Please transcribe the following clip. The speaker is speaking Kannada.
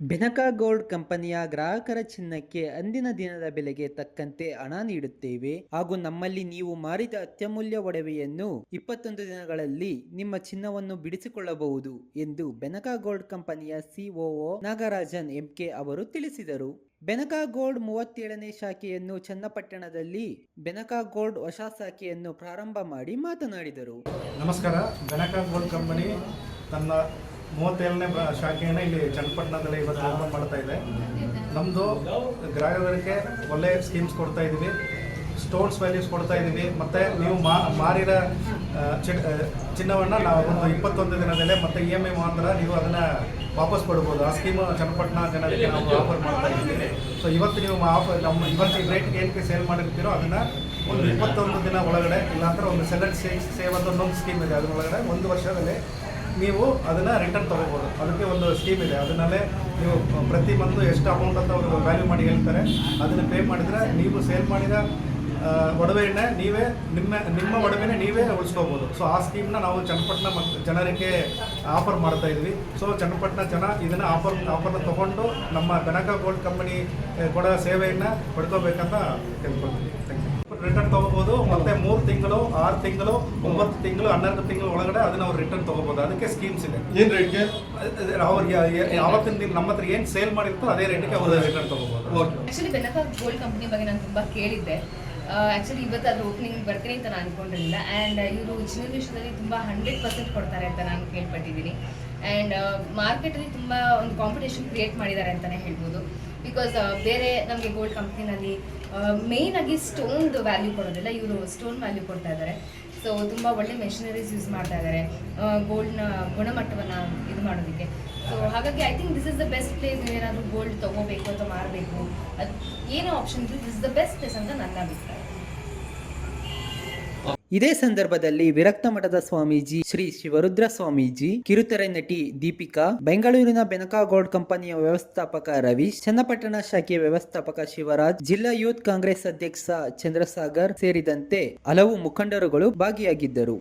ಬೆನಕಾ ಗೋಲ್ಡ್ ಕಂಪನಿಯ ಗ್ರಾಹಕರ ಚಿನ್ನಕ್ಕೆ ಅಂದಿನ ದಿನದ ಬೆಲೆಗೆ ತಕ್ಕಂತೆ ಹಣ ನೀಡುತ್ತೇವೆ ಹಾಗೂ ನಮ್ಮಲ್ಲಿ ನೀವು ಮಾರಿದ ಅತ್ಯಮೂಲ್ಯ ಒಡವೆಯನ್ನು ಇಪ್ಪತ್ತೊಂದು ದಿನಗಳಲ್ಲಿ ನಿಮ್ಮ ಚಿನ್ನವನ್ನು ಬಿಡಿಸಿಕೊಳ್ಳಬಹುದು ಎಂದು ಬೆನಕಾ ಗೋಲ್ಡ್ ಕಂಪನಿಯ ಸಿಒಒ ನಾಗರಾಜನ್ ಎಂಕೆ ಅವರು ತಿಳಿಸಿದರು. ಬೆನಕಾ ಗೋಲ್ಡ್ ಮೂವತ್ತೇಳನೇ ಶಾಖೆಯನ್ನು ಚನ್ನಪಟ್ಟಣದಲ್ಲಿ ಬೆನಕಾ ಗೋಲ್ಡ್ ಹೊಸ ಶಾಖೆಯನ್ನು ಪ್ರಾರಂಭ ಮಾಡಿ ಮಾತನಾಡಿದರು. ನಮಸ್ಕಾರ. ಬೆನಕಾ ಗೋಲ್ಡ್ ಕಂಪನಿ ತನ್ನ ಮೂವತ್ತೇಳನೇ ಶಾಖೆಯನ್ನು ಇಲ್ಲಿ ಚನ್ನಪಟ್ಟಣದಲ್ಲಿ ಇವತ್ತು ಓಪನ್ ಮಾಡ್ತಾ ಇದೆ. ನಮ್ಮದು ಗ್ರಾಹಕರಿಗೆ ಒಳ್ಳೆ ಸ್ಕೀಮ್ಸ್ ಕೊಡ್ತಾ ಇದ್ದೀವಿ ಸ್ಟೋನ್ಸ್ ವ್ಯಾಲ್ಯೂಸ್ ಕೊಡ್ತಾ ಇದ್ದೀವಿ ಮತ್ತು ನೀವು ಮಾ, ಮಾರಿದ ಚಿನ್ನವನ್ನು ನಾವು ಒಂದು ಇಪ್ಪತ್ತೊಂದು ದಿನದಲ್ಲೇ ಮತ್ತು ಇ ಎಂ ಐ ಮುಖಾಂತರ ನೀವು ಅದನ್ನು ವಾಪಸ್ ಕೊಡ್ಬೋದು. ಆ ಸ್ಕೀಮ್ ಚನ್ನಪಟ್ಟಣ ಜನರಿಗೆ ನಾವು ಆಫರ್ ಮಾಡ್ತಾ ಇದ್ದೀವಿ. ಸೊ ಇವತ್ತು ನೀವು ಆಫರ್ ನಮ್ಮ ಇವತ್ತು ಈ ರೇಟ್ಗೆ ಏನಕ್ಕೆ ಸೇಲ್ ಮಾಡಿರ್ತೀರೋ ಅದನ್ನು ಒಂದು ಇಪ್ಪತ್ತೊಂದು ದಿನ ಒಳಗಡೆ ಇಲ್ಲಾಂದ್ರೆ ಒಂದು ಸೆಲೆಕ್ಟ್ ಸೇವ್ ಅಂತ ಒಂದು ಸ್ಕೀಮ್ ಇದೆ. ಅದರೊಳಗಡೆ ಒಂದು ವರ್ಷದಲ್ಲಿ ನೀವು ಅದನ್ನು ರಿಟರ್ನ್ ತೊಗೋಬೋದು. ಅದಕ್ಕೆ ಒಂದು ಸ್ಕೀಮ್ ಇದೆ. ಅದನ್ನಲ್ಲೇ ನೀವು ಪ್ರತಿ ಮಂತ್ ಎಷ್ಟು ಅಮೌಂಟ್ ಅಂತ ಅವರು ವ್ಯಾಲ್ಯೂ ಮಾಡಿ ಹೇಳ್ತಾರೆ. ಅದನ್ನು ಪೇ ಮಾಡಿದರೆ ನೀವು ಸೇಲ್ ಮಾಡಿದ ಒಡವೆಯನ್ನೇ ನೀವೇ ನಿಮ್ಮ ನಿಮ್ಮ ಒಡವೆನೇ ನೀವೇ ಉಳಿಸ್ಕೋಬೋದು. ಸೊ ಆ ಸ್ಕೀಮ್ನ ನಾವು ಚನ್ನಪಟ್ಟಣ ಮತ್ತು ಜನರಿಗೆ ಆಫರ್ ಮಾಡ್ತಾ ಇದ್ವಿ. ಸೊ ಚನ್ನಪಟ್ಟಣ ಜನ ಇದನ್ನು ಆಫರ್ ಆಫರ್ನ ತೊಗೊಂಡು ನಮ್ಮ ಬೆನಕ ಗೋಲ್ಡ್ ಕಂಪನಿ ಕೊಡೋ ಸೇವೆಯನ್ನು ಪಡ್ಕೋಬೇಕಂತ ಕೇಳ್ಕೊಳ್ತೀವಿ ರಿಟರ್ನ್ ತಗೋಬಹುದು ಮತ್ತೆ ಮೂರು ತಿಂಗಳು ಆರು ತಿಂಗಳು ಒಂಬತ್ತು ತಿಂಗಳು ಹನ್ನೆರಡು ತಿಂಗಳು ಒಳಗಡೆ ಅದನ್ನ ಅವ್ರು ರಿಟರ್ನ್ ತಗೋಬಹುದು ಅದಕ್ಕೆ ಸ್ಕೀಮ್ಸ್ ಇದೆ. ಏನ್ ರೇಟ್ಗೆ ಯಾವತ್ತಿನ ದಿನ ನಮ್ಮ ಹತ್ರ ಏನ್ ಸೇಲ್ ಮಾಡಿರ್ತೋ ಅದೇ ರೇಟಿಗೆ ಅವರು ರಿಟರ್ನ್ ತಗೋಬಹುದು okay actually Benaka gold company ಬಗ್ಗೆ ನಾನು ತುಂಬಾ ಕೇಳಿದ್ದೆ. ಆ್ಯಕ್ಚುಲಿ ಇವತ್ತು ಅದ್ರ ಓಪನಿಂಗ್ ಬರ್ತೀನಿ ಅಂತ ನಾನು ಅನ್ಕೊಂಡಿರಲಿಲ್ಲ. ಆ್ಯಂಡ್ ಇವರು ಚಿನ್ನ ವಿಷಯದಲ್ಲಿ ತುಂಬ ಹಂಡ್ರೆಡ್ ಪರ್ಸೆಂಟ್ ಕೊಡ್ತಾರೆ ಅಂತ ನಾನು ಕೇಳ್ಪಟ್ಟಿದ್ದೀನಿ. ಆ್ಯಂಡ್ ಮಾರ್ಕೆಟಲ್ಲಿ ತುಂಬ ಒಂದು ಕಾಂಪಿಟೇಷನ್ ಕ್ರಿಯೇಟ್ ಮಾಡಿದ್ದಾರೆ ಅಂತಲೇ ಹೇಳ್ಬೋದು. ಬಿಕಾಸ್ ಬೇರೆ ನಮಗೆ ಗೋಲ್ಡ್ ಕಂಪ್ನಿನಲ್ಲಿ ಆಗಿ ಸ್ಟೋನ್ದು ವ್ಯಾಲ್ಯೂ ಕೊಡೋದಿಲ್ಲ, ಇವರು ಸ್ಟೋನ್ ವ್ಯಾಲ್ಯೂ ಕೊಡ್ತಾ ಇದ್ದಾರೆ. ಸೊ ತುಂಬ ಒಳ್ಳೆ ಮೆಷಿನರೀಸ್ ಯೂಸ್ ಮಾಡ್ತಾ ಇದ್ದಾರೆ ಗೋಲ್ಡ್ನ ಗುಣಮಟ್ಟವನ್ನು ಇದು ಮಾಡೋದಕ್ಕೆ. ಸೊ ಹಾಗಾಗಿ I think this is the best place ಏನಾದರೂ ಗೋಲ್ಡ್ ತೊಗೋಬೇಕು ಅಥವಾ ಮಾರಬೇಕು, ಅದು ಏನೇ ಆಪ್ಷನ್ ಇದ್ದರೂ ದಿಸ್ ದ ಬೆಸ್ಟ್ ಪ್ಲೇಸ್ ಅಂತ ನನ್ನ ಅಭಿಪ್ರಾಯ. ಇದೇ ಸಂದರ್ಭದಲ್ಲಿ ವಿರಕ್ತ ಮಠದ ಸ್ವಾಮೀಜಿ ಶ್ರೀ ಶಿವರುದ್ರ ಸ್ವಾಮೀಜಿ, ಕಿರುತೆರೆ ನಟಿ ದೀಪಿಕಾ, ಬೆಂಗಳೂರಿನ ಬೆನಕಾ ಗೋಲ್ಡ್ ಕಂಪನಿಯ ವ್ಯವಸ್ಥಾಪಕ ರವಿ, ಚನ್ನಪಟ್ಟಣ ಶಾಖೆಯ ವ್ಯವಸ್ಥಾಪಕ ಶಿವರಾಜ್, ಜಿಲ್ಲಾ ಯೂತ್ ಕಾಂಗ್ರೆಸ್ ಅಧ್ಯಕ್ಷ ಚಂದ್ರಸಾಗರ್ ಸೇರಿದಂತೆ ಹಲವು ಮುಖಂಡರುಗಳು ಭಾಗಿಯಾಗಿದ್ದರು.